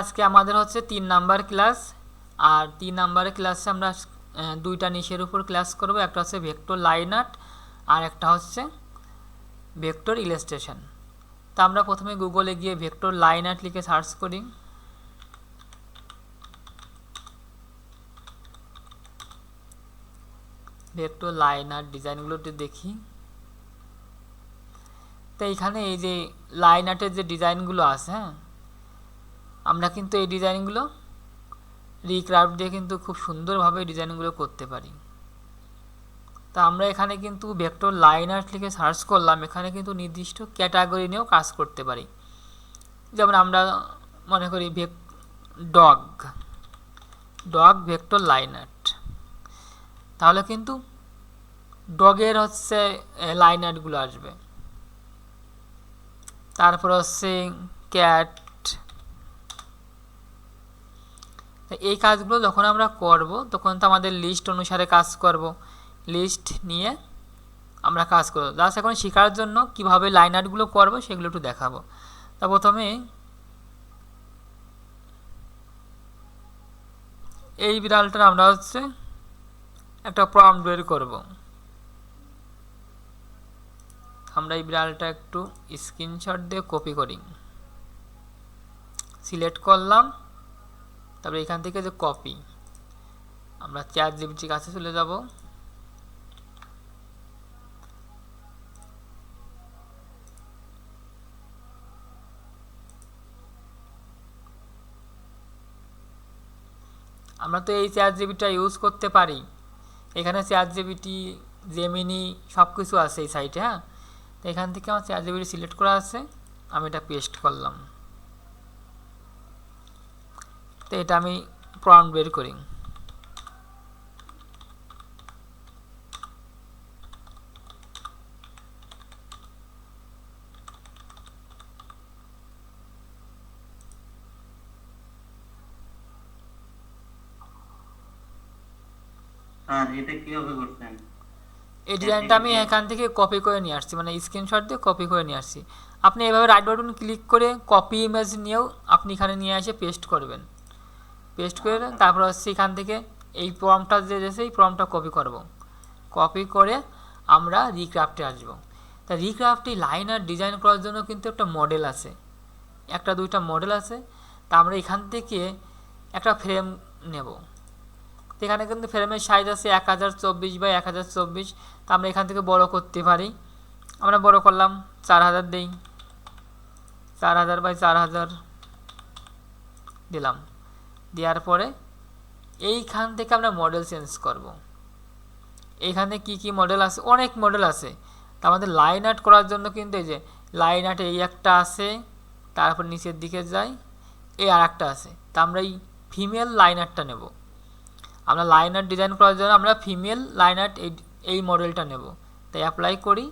আজকে আমাদের হচ্ছে তিন নাম্বার ক্লাস। আর তিন নাম্বারের ক্লাসে আমরা দুইটা নিশের উপর ক্লাস করব। একটা হচ্ছে ভেক্টর লাইন আর্ট আর একটা হচ্ছে ভেক্টর ইলাস্ট্রেশন। তা আমরা প্রথমে গুগলে গিয়ে ভেক্টর লাইন আর্ট লিখে সার্চ করি। ভেক্টর লাইন আর্ট ডিজাইনগুলোতে দেখি। তো এইখানে এই যে লাইন আর্টের যে ডিজাইনগুলো আছে হ্যাঁ আমরা কিন্তু এই ডিজাইনগুলো রিক্রাফট দিয়ে কিন্তু খুব সুন্দরভাবে ডিজাইনগুলো করতে পারি। তা আমরা এখানে কিন্তু ভেক্টর লাইন আর্ট লিখে সার্চ করলাম, এখানে কিন্তু নির্দিষ্ট ক্যাটাগরি নিয়েও কাজ করতে পারি। যেমন আমরা মনে করি ভেক dog dog vector line art তাহলে কিন্তু ডগের হচ্ছে লাইন আর্টগুলো আসবে। তারপর হচ্ছে ক্যাট তো এই কাজগুলো যখন আমরা করব, তখন তো আমাদের লিস্ট অনুসারে কাজ করব। লিস্ট নিয়ে আমরা কাজ করব। জাস্ট এখন শেখার জন্য কীভাবে লাইন আর্টগুলো করব, সেগুলো একটু দেখাবো। তা প্রথমে এই বিড়ালটার আমরা হচ্ছে একটা প্রম্পট বের করব। আমরা এই বিড়ালটা একটু স্ক্রিনশট দিয়ে কপি করি। সিলেক্ট করলাম। তারপরে এখান থেকে যে কপি আমরা চ্যাট জিবিটির কাছে চলে যাব। আমরা তো এই চ্যাট জিবিটা ইউজ করতে পারি। এখানে চ্যাট জিবিটি জেমিনি সব কিছু আছে এই সাইটে হ্যাঁ? তো এখান থেকে আমার চ্যাট জিবিটি সিলেক্ট করা আছে। আমি এটা পেস্ট করলাম। তো এটা আমি প্রম্পট বের করি। এই ডিজাইনটা আমি এখান থেকে কপি করে নিয়ে আসছি মানে স্ক্রিনশট দিয়ে কপি করে নিয়ে আসছি। আপনি এভাবে রাইট বাটন ক্লিক করে কপি ইমেজ নিয়েও আপনি এখানে নিয়ে এসে পেস্ট করবেন। পেস্ট করে তারপর এখান থেকে এই ফর্মটা যে এসে এই ফর্মটা কপি করব। কপি করে আমরা রিক্রাফটে আসব। তা রিক্রাফটে লাইন আর ডিজাইন করার জন্য কিন্তু একটা মডেল আছে। একটা দুইটা মডেল আছে। তা আমরা এখান থেকে একটা ফ্রেম নেব। এখানে কিন্তু ফ্রেমের সাইজ আছে এক হাজার চব্বিশ বাই এক হাজার চব্বিশ। তো আমরা এখান থেকে বড় করতে পারি। আমরা বড় করলাম চার হাজার দিই। চার হাজার বাই চার হাজার দিলাম। দেওয়ার পরে এইখান থেকে আমরা মডেল চেঞ্জ করব। এইখানে কি কি মডেল আছে? অনেক মডেল আছে। তা আমাদের লাইন আর্ট করার জন্য কিন্তু এই যে লাইন আর্ট এই একটা আছে, তারপর নিচের দিকে যাই, এই আর একটা আছে। তা আমরা এই ফিমেল লাইন আর্টটা নেব। আমরা লাইন আর্ট ডিজাইন করার জন্য আমরা ফিমেল লাইন আর্ট এই এই মডেলটা নেব। তাই অ্যাপ্লাই করি।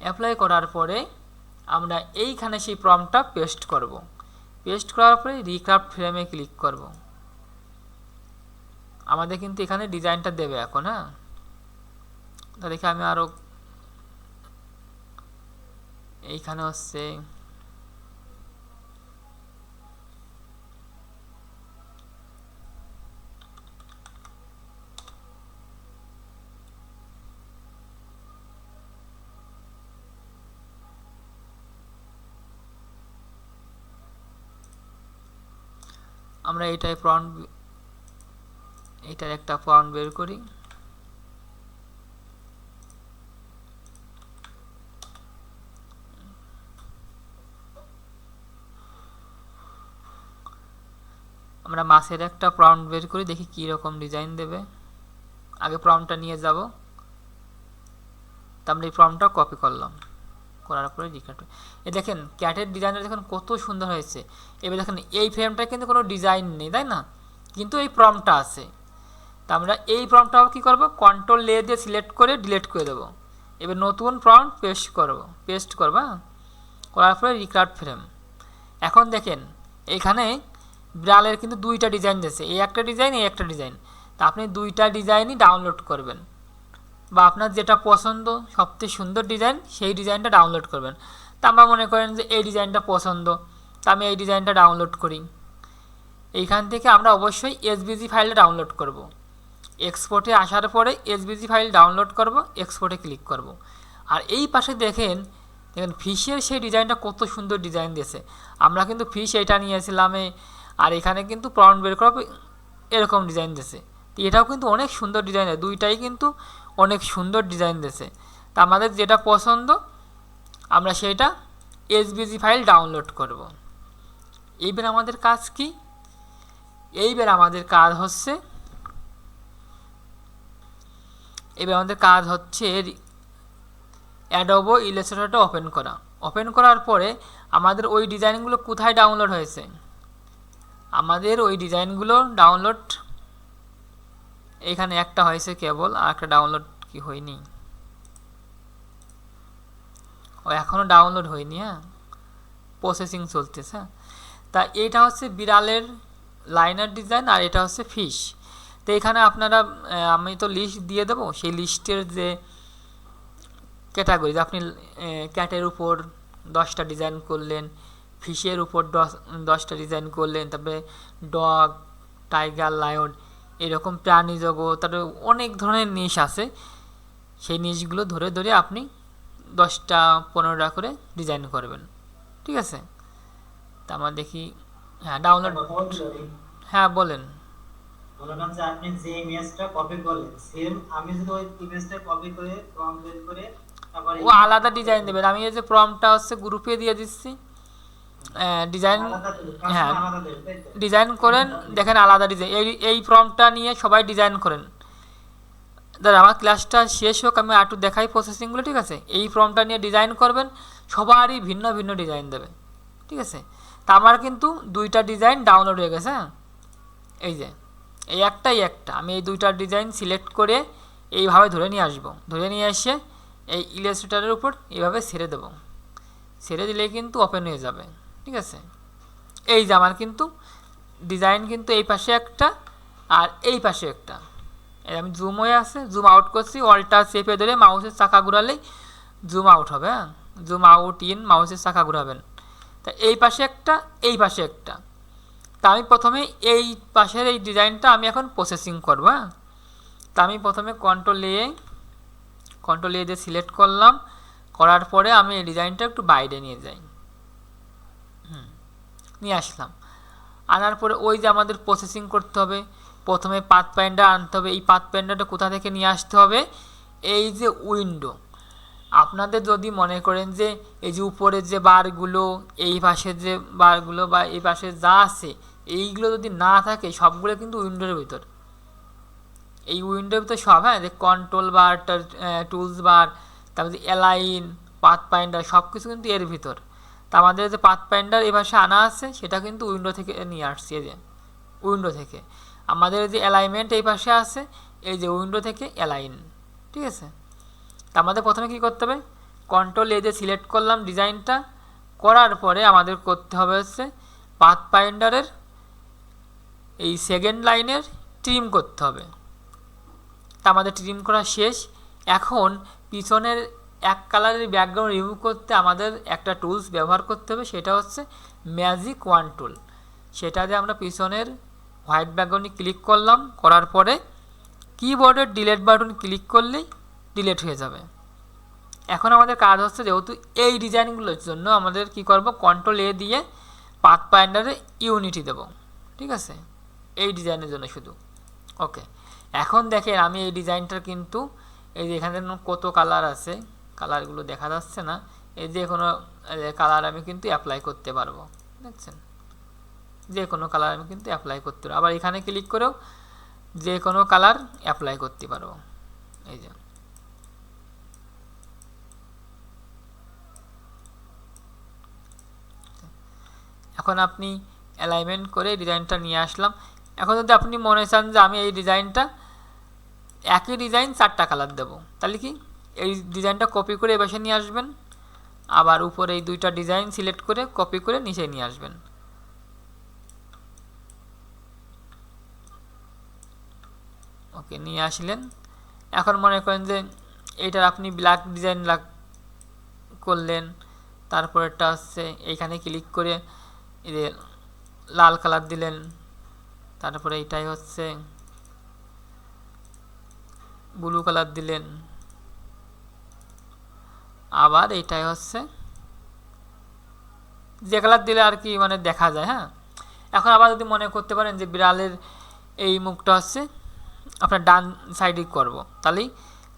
অ্যাপ্লাই করার পরে আমরা এইখানে সেই প্রমটা পেস্ট করব। পেস্ট করার পরে রিক্রাফট ফ্রেমে ক্লিক করব। আমাদের কিন্তু এখানে ডিজাইনটা দেবে এখন হ্যাঁ? তা দেখে আমি আরও এইখানে হচ্ছে আমরা এইটাই প্রন্ট এইটার একটা প্রন্ট বের করি। আমরা মাছের একটা প্রম্পট বের করি, দেখি কি রকম ডিজাইন দেবে। আগে প্রম্পটটা নিয়ে যাব। আমরা এই প্রম্পটটা কপি করলাম। করার পরে রিকাট এ দেখেন ক্যাটের ডিজাইনটা দেখেন কত সুন্দর হয়েছে। এবার দেখেন, এই ফ্রেমটা কিন্তু কোনো ডিজাইন নেই, তাই না? কিন্তু এই প্রম্পটটা আছে। তা আমরা এই প্রম্পটটাও কী করব? কন্ট্রোল লে দিয়ে সিলেক্ট করে ডিলিট করে দেবো। এবার নতুন প্রম্পট পেস্ট করব। পেস্ট করব হ্যাঁ? করার পরে রিকার্ড ফ্রেম এখন দেখেন, এখানে বিড়ালের কিন্তু দুইটা ডিজাইন দিয়েছে। এই একটা ডিজাইন এই একটা ডিজাইন তা আপনি দুইটা ডিজাইনই ডাউনলোড করবেন। বা আপনার যেটা পছন্দ, সবচেয়ে সুন্দর ডিজাইন সেই ডিজাইনটা ডাউনলোড করবেন। তা আমরা মনে করেন যে এই ডিজাইনটা পছন্দ, তা আমি এই ডিজাইনটা ডাউনলোড করি। এইখান থেকে আমরা অবশ্যই এসবিজি ফাইলটা ডাউনলোড করব। এক্সপোর্টে আসার পরে এসবিজি ফাইল ডাউনলোড করব এক্সপোর্টে ক্লিক করব। আর এই পাশে দেখেন দেখেন ফিশের সেই ডিজাইনটা কত সুন্দর ডিজাইন দিয়েছে। আমরা কিন্তু ফিশ এটা নিয়েছিলাম আর এখানে কিন্তু প্রন বের করা এরকম ডিজাইন দিয়েছে। এটাও কিন্তু অনেক সুন্দর ডিজাইন দুইটাই কিন্তু অনেক সুন্দর ডিজাইন দিয়েছে। তা আমাদের যেটা পছন্দ, আমরা সেটা এসবিজি ফাইল ডাউনলোড করব। এইবার আমাদের কাজ কি? এইবার আমাদের কাজ হচ্ছে এবার আমাদের কাজ হচ্ছে অ্যাডোবো ইলাস্ট্রেটরটা ওপেন করা। ওপেন করার পরে আমাদের ওই ডিজাইনগুলো কোথায় ডাউনলোড হয়েছে? আমাদের ওই ডিজাইনগুলো ডাউনলোড এখানে একটা হয়েছে কেবল, আর একটা ডাউনলোড কি হয়নি? ও এখনও ডাউনলোড হয়নি হ্যাঁ? প্রসেসিং চলতেছে। তা এটা হচ্ছে বিড়ালের লাইনার ডিজাইন আর এটা হচ্ছে ফিশ তো এখানে আপনারা আমি তো লিস্ট দিয়ে দেবো, সেই লিস্টের যে ক্যাটাগরি আপনি ক্যাটের উপর দশটা ডিজাইন করলেন ফিশের উপর দশ, দশটা ডিজাইন করলেন, তারপরে ডগ টাইগার লায়ন এরকম প্রাণী জগৎ তারপরে অনেক ধরনের নিশ আছে। সেই নিশগুলো ধরে ধরে আপনি দশটা পনেরোটা করে ডিজাইন করবেন। ঠিক আছে? তা আমরা দেখি হ্যাঁ ডাউনলোড? হ্যাঁ বলেন। বললাম যে আপনি যে ইমেজটা কপি করলেন সেম আমি যদি ওই ইমেজটা কপি করে ফর্ম করে তারপরে ও আলাদা ডিজাইন দেবেন। আমি এই যে প্রমটা হচ্ছে গ্রুপে দিয়ে দিচ্ছি। ডিজাইন হ্যাঁ? ডিজাইন করেন দেখেন আলাদা ডিজাইন এই এই ফর্মটা নিয়ে সবাই ডিজাইন করেন। দাদা আমার ক্লাসটা শেষ হোক আমি একটু দেখাই প্রসেসিংগুলো ঠিক আছে? এই ফর্মটা নিয়ে ডিজাইন করবেন সবারই ভিন্ন ভিন্ন ডিজাইন দেবে ঠিক আছে? তা আমার কিন্তু দুইটা ডিজাইন ডাউনলোড হয়ে গেছে হ্যাঁ? এই যে এই একটাই একটা। আমি এই দুইটা ডিজাইন সিলেক্ট করে এইভাবে ধরে নিয়ে আসব। ধরে নিয়ে এসে এই ইলাস্ট্রেটারের উপর এইভাবে ছেড়ে দেবো। ছেড়ে দিলে কিন্তু ওপেন হয়ে যাবে। ঠিক আছে? এই যে আমার কিন্তু ডিজাইন কিন্তু এই পাশে একটা আর এই পাশে একটা। আমি জুম হয়ে আছে জুম আউট করছি অলটা চেপে ধরে মাউসের চাকা ঘুরালেই জুম আউট হবে হ্যাঁ? জুম আউট ইন মাউসের চাকা ঘুরাবেন। তা এই পাশে একটা, এই পাশে একটা। তা আমি প্রথমে এই পাশের এই ডিজাইনটা আমি এখন প্রসেসিং করব হ্যাঁ? তা আমি প্রথমে কন্ট্রোল এ কন্ট্রোল এ দিয়ে সিলেক্ট করলাম। করার পরে আমি এই ডিজাইনটা একটু বাইরে নিয়ে যাই। নিয়ে আসলাম। আনার পরে ওই যে আমাদের প্রসেসিং করতে হবে, প্রথমে পাত প্যান্ডা আনতে হবে। এই পাত প্যান্ডাটা কোথা থেকে নিয়ে আসতে হবে? এই যে উইন্ডো আপনাদের যদি মনে করেন যে এই যে উপরের যে বারগুলো এই পাশের যে বারগুলো বা এই পাশে যা আছে, এইগুলো যদি না থাকে, সবগুলো কিন্তু উইন্ডোর ভিতর। এই উইন্ডোর ভিতর সব হ্যাঁ? যে কন্ট্রোল বার টুলস বার তারপর যে অ্যালাইন পাথ পাইন্ডার সব কিছু কিন্তু এর ভিতর। তা আমাদের যে পাথ পাইন্ডার এই ভাষা আনা আছে, সেটা কিন্তু উইন্ডো থেকে নিয়ে আসছি, এই যে উইন্ডো থেকে। আমাদের যে অ্যালাইনমেন্ট এই পাশে আছে, এই যে উইন্ডো থেকে অ্যালাইন ঠিক আছে? তা আমাদের প্রথমে কী করতে হবে? কন্ট্রোল এ দিয়ে সিলেক্ট করলাম ডিজাইনটা করার পরে আমাদের করতে হবে হচ্ছে পাথ পাইন্ডারের এই সেকেন্ড লাইনের ট্রিম করতে হবে। তা আমাদের ট্রিম করা শেষ। এখন পিছনের এক কালারের ব্যাকগ্রাউন্ড রিমুভ করতে আমাদের একটা টুলস ব্যবহার করতে হবে, সেটা হচ্ছে ম্যাজিক ওয়ান টুল সেটা দিয়ে আমরা পিছনের হোয়াইট ব্যাকগ্রাউন্ডে ক্লিক করলাম, করার পরে কিবোর্ডের ডিলেট বাটন ক্লিক করলেই ডিলেট হয়ে যাবে। এখন আমাদের কাজ হচ্ছে যেহেতু এই ডিজাইনগুলোর জন্য আমাদের কি করব কন্ট্রোল এ দিয়ে পাথ পাইন্ডারে ইউনিটি দেব, ঠিক আছে? এই ডিজাইনের জন্য শুধু। ওকে এখন দেখেন আমি এই ডিজাইনটার কিন্তু এই যে এখানে কত কালার আছে কালারগুলো দেখা যাচ্ছে না। এই যে কোনো কালার আমি কিন্তু অ্যাপ্লাই করতে পারব, দেখছেন? যে কোনো কালার আমি কিন্তু অ্যাপ্লাই করতে পারব। আবার এখানে ক্লিক করেও যে কোনো কালার অ্যাপ্লাই করতে পারব। এই যে। এখন আপনি অ্যালাইনমেন্ট করে ডিজাইনটা নিয়ে আসলাম। এখন যদি আপনি মনে চান যে আমি এই ডিজাইনটা একই ডিজাইন চারটা কালার দেব, তাহলে কি? এই ডিজাইনটা কপি করে এবাসে নিয়ে আসবেন। আবার উপরে এই দুইটা ডিজাইন সিলেক্ট করে কপি করে নিচে নিয়ে আসবেন। ওকে নিয়ে আসলেন। এখন মনে করেন যে এইটার আপনি ব্ল্যাক ডিজাইন লাগ করলেন, তারপরেরটা হচ্ছে এইখানে ক্লিক করে যে লাল কালার দিলেন, তারপরে এটাই হচ্ছে ব্লু কালার দিলেন। আবার এটাই হচ্ছে। যে কালার দিলে আর কি মানে দেখা যায় হ্যাঁ? এখন আবার যদি মনে করতে পারেন যে বিড়ালের এই মুখটা হচ্ছে, আপনার ডান সাইডে করব। তাহলেই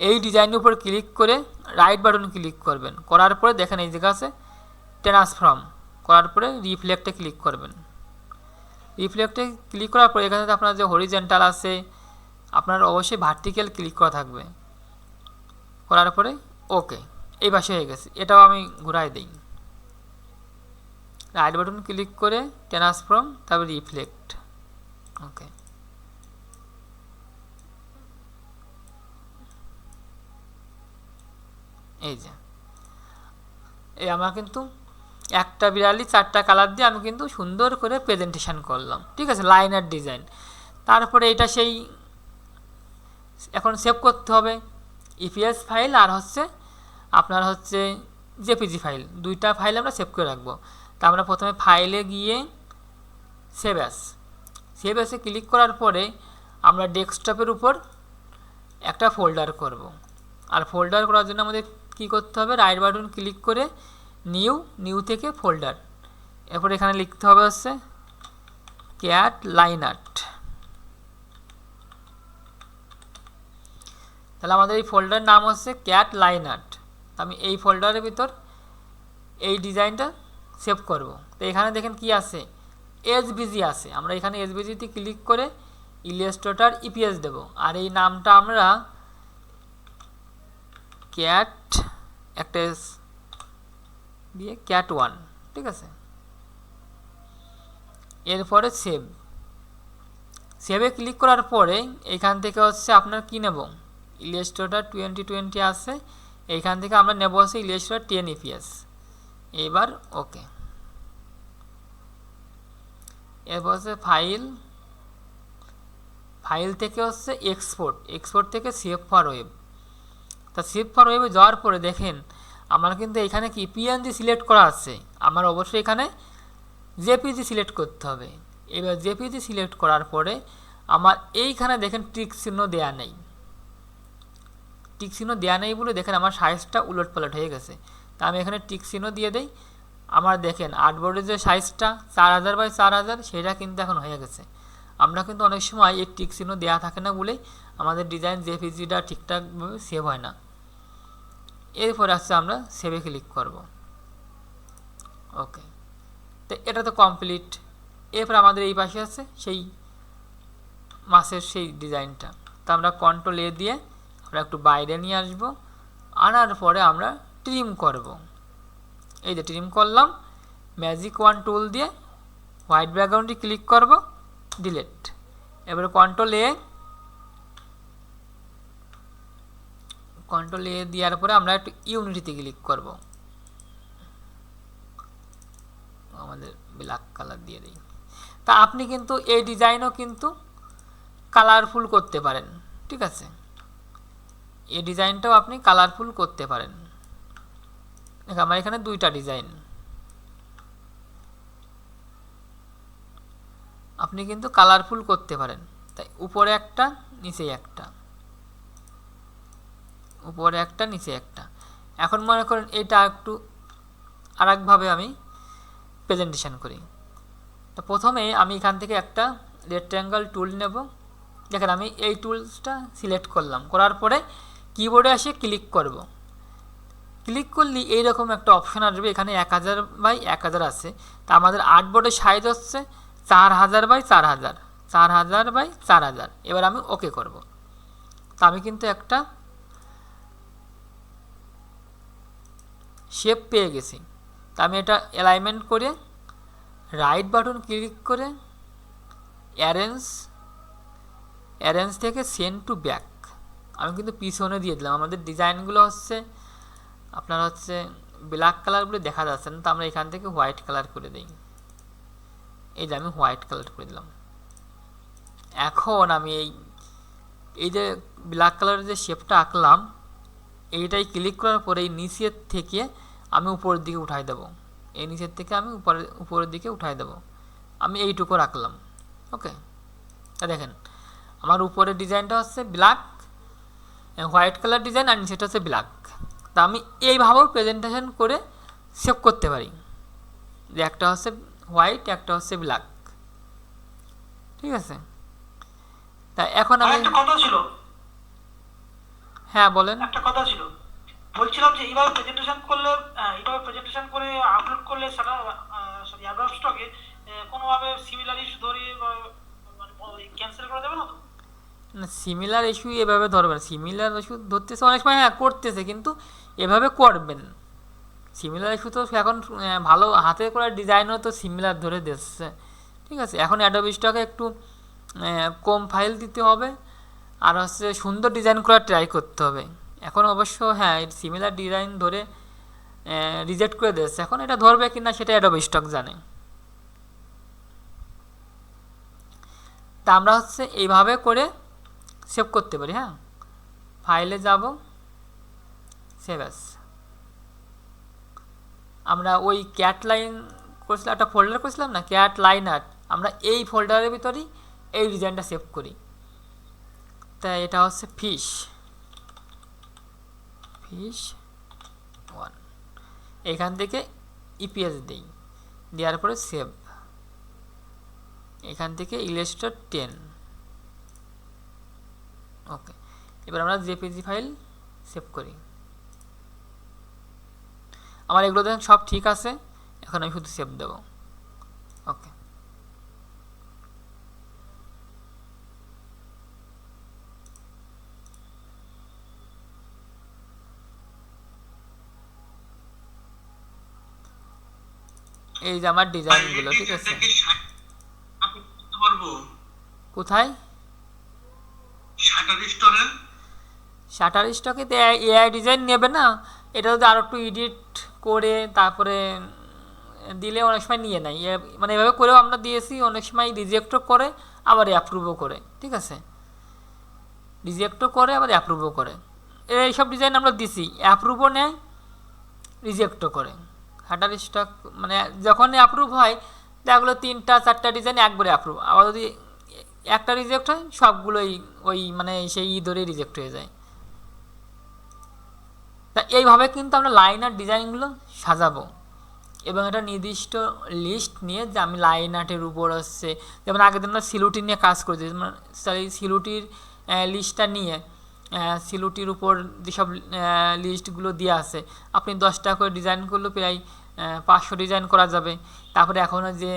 এই ডিজাইনের উপর ক্লিক করে রাইট বাটন ক্লিক করবেন। করার পরে দেখেন এই জায়গা আছে ট্রান্সফর্ম করার পরে রিফ্লেক্টে ক্লিক করবেন। রিফ্লেক্টে ক্লিক করার পরে এখানে আপনার যে হরিজেন্টাল আছে, আপনার অবশ্যই ভার্টিক্যাল ক্লিক করা থাকবে। করার পরে ওকে এই পাশে হয়ে গেছে। এটাও আমি ঘুরাই দিই। রাইট বাটন ক্লিক করে ট্রান্সফর্ম তারপর রিফ্লেক্ট ওকে এই যে। এই আমার কিন্তু একটা বিড়ালি চারটা কালার দিয়ে আমি কিন্তু সুন্দর করে প্রেজেন্টেশন করলাম। ঠিক আছে? লাইনার ডিজাইন তারপরে এটা সেই এখন সেভ করতে হবে। ইপিএস ফাইল আর হচ্ছে আপনার হচ্ছে জেপিজি ফাইল, দুইটা ফাইল আমরা সেভ করে রাখব। তা আমরা প্রথমে ফাইলে গিয়ে সেভ অ্যাস সেভ অ্যাসে ক্লিক করার পরে আমরা ডেস্কটপের উপর একটা ফোল্ডার করব। আর ফোল্ডার করার জন্য আমাদের কি করতে হবে? রাইট বাটন ক্লিক করে নিউ নিউ থেকে ফোল্ডার এরপর এখানে লিখতে হবে হচ্ছে ক্যাট লাইন আর্ট তাহলে আমাদের এই ফোল্ডারের নাম হচ্ছে ক্যাট লাইন আর্ট আমি এই ফোল্ডারের ভিতর এই ডিজাইনটা সেভ করব। তো এখানে দেখেন কি আছে? এসবিজি আছে। আমরা এখানে এসবিজিতে ক্লিক করে ইলিয়াস্ট্রেটার ইপিএস দেব। আর এই নামটা আমরা ক্যাট একটা দিয়ে ক্যাট ওয়ান ঠিক আছে? এরপরে সেভ সেভে ক্লিক করার পরে এখান থেকে হচ্ছে আপনার কি নেব? ইলিয়াস্ট্রেটার টোয়েন্টি টোয়েন্টি আছে। এইখান থেকে আমরা নেব হচ্ছে ইলিয়াস্ট্রেটার টেন ইপিএস এবার ওকে এরপর হচ্ছে ফাইল ফাইল থেকে হচ্ছে এক্সপোর্ট এক্সপোর্ট থেকে সেভ ফর ওয়েব তা সেভ ফর ওয়েবে যাওয়ার পরে দেখেন, আমার কিন্তু এখানে কি পিএনজি সিলেক্ট করা আছে। আমার অবশ্যই এখানে জেপিজি সিলেক্ট করতে হবে। এবার জেপিজি সিলেক্ট করার পরে আমার এইখানে দেখেন টিক চিহ্ন দেয়া নেই। টিক চিহ্ন দেওয়া নেই বলে দেখেন আমার সাইজটা উলট পালট হয়ে গেছে। তা আমি এখানে টিক চিহ্ন দিয়ে দেই। আমার দেখেন আর্টবোর্ডের যে সাইজটা চার হাজার বাই চার হাজার, সেটা কিন্তু এখন হয়ে গেছে। আমরা কিন্তু অনেক সময় এই টিক চিহ্ন দেওয়া থাকে না বলেই আমাদের ডিজাইন জেপিজিটা ঠিকঠাকভাবে সেভ হয় না। এরপরে আসছে আমরা সেভে ক্লিক করব। ওকে তো এটা তো কমপ্লিট এরপর আমাদের এই পাশে আছে সেই মাছের সেই ডিজাইনটা। তো আমরা কন্ট্রোল এ দিয়ে আমরা একটু বাইরে নিয়ে আসব। আনার পরে আমরা ট্রিম করব। এই যে ট্রিম করলাম। ম্যাজিক ওয়ান টুল দিয়ে হোয়াইট ব্যাকগ্রাউন্ডে ক্লিক করব। ডিলেট এবারে কন্ট্রোল এ কন্ট্রোল এ দেওয়ার পরে আমরা একটু ইউনিটিতে ক্লিক করব। আমাদের ব্ল্যাক কালার দিয়ে দিই। তা আপনি কিন্তু এই ডিজাইনও কিন্তু কালারফুল করতে পারেন। ঠিক আছে? এই ডিজাইনটাও আপনি কালারফুল করতে পারেন। দেখ আমার এখানে দুইটা ডিজাইন। আপনি কিন্তু কালারফুল করতে পারেন। তাই উপরে একটা, নিচে একটা। উপরে একটা, নিচে একটা। এখন মনে করেন এটা একটু আরেকভাবে আমি প্রেজেন্টেশন করি। তো প্রথমে আমি এখান থেকে একটা রেক্ট্যাঙ্গল টুল নেব। দেখেন, আমি এই টুলসটা সিলেক্ট করলাম। করার পরে কিবোর্ডে এসে ক্লিক করব। ক্লিক করলে এইরকম একটা অপশন আসবে, এখানে এক হাজার বাই এক হাজার আছে। তা আমাদের আর্ট বোর্ডের সাইজ হচ্ছে চার হাজার বাই চার হাজার চার হাজার বাই চার হাজার। এবার আমি ওকে করব। তা আমি কিন্তু একটা শেপ পেয়ে গেছি। তা আমি এটা অ্যালাইনমেন্ট করে রাইট বাটন ক্লিক করে অ্যারেঞ্জ অ্যারেঞ্জ থেকে সেন্ড টু ব্যাক আমি কিন্তু পিছনে দিয়ে দিলাম। আমাদের ডিজাইনগুলো হচ্ছে, আপনার হচ্ছে ব্ল্যাক কালারগুলো দেখা যাচ্ছে না, তো আমরা এখান থেকে হোয়াইট কালার করে দিই। এই যে আমি হোয়াইট কালার করে দিলাম। এখন আমি এই এই যে ব্ল্যাক কালারের যে শেপটা আঁকলাম, এইটাই ক্লিক করার পরে এই নিচের থেকে আমি উপরের দিকে উঠাই দেব। এই নিচের থেকে আমি উপরের উপরের দিকে উঠাই দেব। আমি এইটুকু রাখলাম। ওকে তা দেখেন, আমার উপরের ডিজাইনটা হচ্ছে ব্ল্যাক হোয়াইট কালার ডিজাইন আর নিচেটা হচ্ছে ব্ল্যাক তা আমি এইভাবেও প্রেজেন্টেশন করে সেভ করতে পারি। যে একটা হচ্ছে হোয়াইট একটা হচ্ছে ব্ল্যাক ঠিক আছে? তা এখন আমি একটা কথা ছিল। হ্যাঁ বলেন। একটা কথা ছিল। বলছিলাম যে এইভাবে প্রেজেন্টেশন করলে এইভাবে প্রেজেন্টেশন করে আপলোড করলে সেটা সরি অ্যাডভান্স স্টকে কোনোভাবে সিমিলার ইস্যু ধরে মানে ক্যান্সেল করে দেবে না তো? না সিমিলার ইস্যু এভাবে ধরবে না। সিমিলার ইস্যু ধরতেছে অনেক সময় হ্যাঁ করতেছে, কিন্তু এভাবে করবেন। সিমিলার ইস্যু তো এখন ভালো, হাতে করা ডিজাইনও তো সিমিলার ধরে দিচ্ছে ঠিক আছে, এখন অ্যাডোবি স্টকে একটু কম ফাইল দিতে হবে। আর হচ্ছে সুন্দর ডিজাইন করার ট্রাই করতে হবে। এখন অবশ্য হ্যাঁ সিমিলার ডিজাইন ধরে রিজেক্ট করে দিচ্ছে এখন এটা ধরবে কি না সেটা অ্যাডোবি স্টক জানে। তা আমরা হচ্ছে এইভাবে করে সেভ করতে পারি হ্যাঁ? ফাইলে যাব, সেভ অ্যাস। আমরা ওই ক্যাট লাইন করেছিলাম, একটা ফোল্ডার করেছিলাম না? ক্যাট লাইন আর্ট আমরা এই ফোল্ডারের ভিতরেই এই ডিজাইনটা সেভ করি। তাই এটা হচ্ছে ফিশ ফিশ ওয়ান এখান থেকে ইপিএস দিই। দেওয়ার পরে সেভ এখান থেকে ইলেস্টার টেন ওকে এবার আমরা জেপিজি ফাইল সেভ করি। আমার এগুলো দেখেন সব ঠিক আছে এখন আমি শুধু সেভ দেব। ওকে এই যে আমার ডিজাইনগুলো ঠিক আছে। কোথায়? শাটার স্টকে তো এআই ডিজাইন নেবে না? এটা যদি আরও একটু এডিট করে, তারপরে দিলে অনেক সময় নিয়ে নেয়। মানে এভাবে করেও আমরা দিয়েছি, অনেক সময় রিজেক্টও করে, আবার অ্যাপ্রুভও করে, ঠিক আছে? রিজেক্টও করে, আবার অ্যাপ্রুভও করে। এইসব ডিজাইন আমরা দিছি অ্যাপ্রুভও নেয় রিজেক্টও করে। শাটার স্টক মানে যখন অ্যাপ্রুভ হয় দেখা তিনটা, চারটা ডিজাইন একবারে অ্যাপ্রুভ আবার যদি একটা রিজেক্ট হয়, সবগুলোই ওই মানে সেই ই রিজেক্ট হয়ে যায়। তা এইভাবে কিন্তু আমরা লাইন আর ডিজাইনগুলো সাজাবো। এবং একটা নির্দিষ্ট লিস্ট নিয়ে যে আমি লাইন আর্টের উপর হচ্ছে যেমন আগের দিন আমরা সিলুটি নিয়ে কাজ করেছি, যেমন সেই সিলুটির লিস্টটা নিয়ে সিলুটির উপর যেসব লিস্টগুলো দেওয়া আছে, আপনি দশ টাকা করে ডিজাইন করলেও প্রায় পাঁচশো ডিজাইন করা যাবে। তারপরে এখনও যে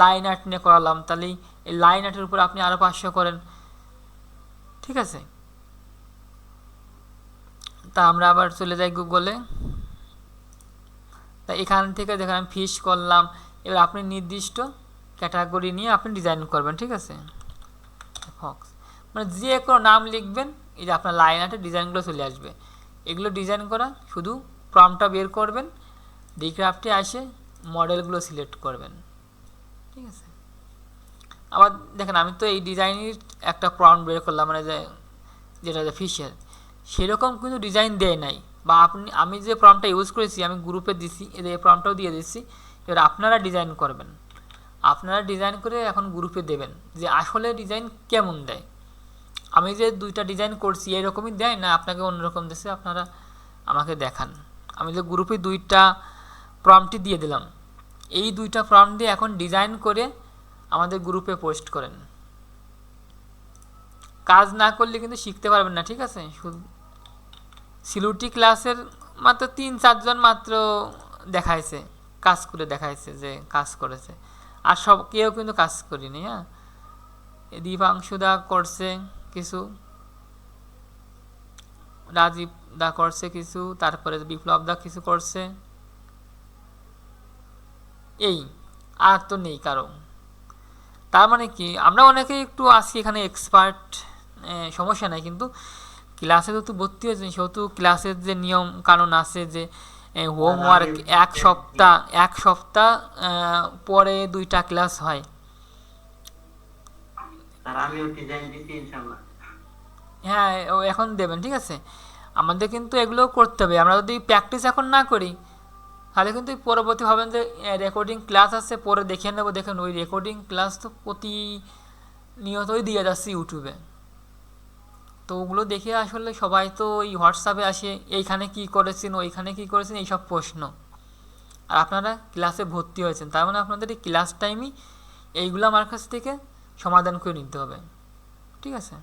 লাইন আর্ট নিয়ে করালাম তাহলেই এই লাইন আর্টের উপর আপনি আরও পাঁচশো করেন। ঠিক আছে? তা আমরা আবার চলে যাই গুগলে তা এখান থেকে দেখেন আমি ফিশ করলাম। এবার আপনি নির্দিষ্ট ক্যাটাগরি নিয়ে আপনি ডিজাইন করবেন, ঠিক আছে? ফক্স মানে যে কোনো নাম লিখবেন, এই যে আপনার লাইন আর্টের ডিজাইনগুলো চলে আসবে। এগুলো ডিজাইন করা, শুধু প্রমটা বের করবেন ডিক্রাফটে আসে মডেলগুলো সিলেক্ট করবেন। ঠিক আছে। আবার দেখেন আমি তো এই ডিজাইনের একটা প্রম্পট বের করলাম মানে যে যেটা ফিশের, সেরকম কিন্তু ডিজাইন দেয় নাই। বা আপনি, আমি যে প্রম্পটটা ইউজ করেছি, আমি গ্রুপে দিছি এদের এই প্রম্পটটাও দিয়ে দিচ্ছি এবার আপনারা ডিজাইন করবেন। আপনারা ডিজাইন করে এখন গ্রুপে দেবেন যে আসলে ডিজাইন কেমন দেয়। আমি যে দুইটা ডিজাইন করছি, এরকমই দেয় না আপনাকে অন্যরকম দিচ্ছে আপনারা আমাকে দেখান। আমি যে গ্রুপে দুইটা প্রম্পটি দিয়ে দিলাম এই দুইটা প্রম্পট দিয়ে এখন ডিজাইন করে আমাদের গ্রুপে পোস্ট করেন। কাজ না করলে কিন্তু শিখতে পারবেন না, ঠিক আছে? সিলুটি ক্লাসের মাত্র তিন চারজন মাত্র দেখাইছে, কাজ করে দেখাইছে যে কাজ করেছে। আর সব কেউ কিন্তু কাজ করিনি হ্যাঁ? দীপাংশুদা করছে কিছু, রাজীব দা করছে কিছু, তারপরে বিপ্লব দা কিছু করছে। এই আর তো নেই কারও তার মানে কি আমরা অনেকে একটু আছি এখানে এক্সপার্ট সমস্যা নাই কিন্তু ক্লাসে যেহেতু ভর্তি হয়েছে সেহেতু ক্লাসের যে নিয়ম কানুন আছে যে হোমওয়ার্ক এক সপ্তাহ এক সপ্তাহ পরে দুইটা ক্লাস হয়। হ্যাঁ এখন দেবেন ঠিক আছে? আমাদের কিন্তু এগুলো করতে হবে। আমরা যদি প্র্যাকটিস এখন না করি তাহলে কিন্তু পরবর্তী ভাবেন যে রেকর্ডিং ক্লাস আছে, পরে দেখে নেব দেখেন ওই রেকর্ডিং ক্লাস তো প্রতি নিয়তই দিয়ে যাচ্ছি ইউটিউবে তো ওগুলো দেখে আসলে সবাই তো ওই হোয়াটসঅ্যাপে আসে, এইখানে কি করেছেন, ওইখানে কি করেছেন, এইসব প্রশ্ন। আর আপনারা ক্লাসে ভর্তি হয়েছেন, তার মানে আপনাদের এই ক্লাস টাইমই এইগুলো আমার কাছ থেকে সমাধান করে নিতে হবে। ঠিক আছে?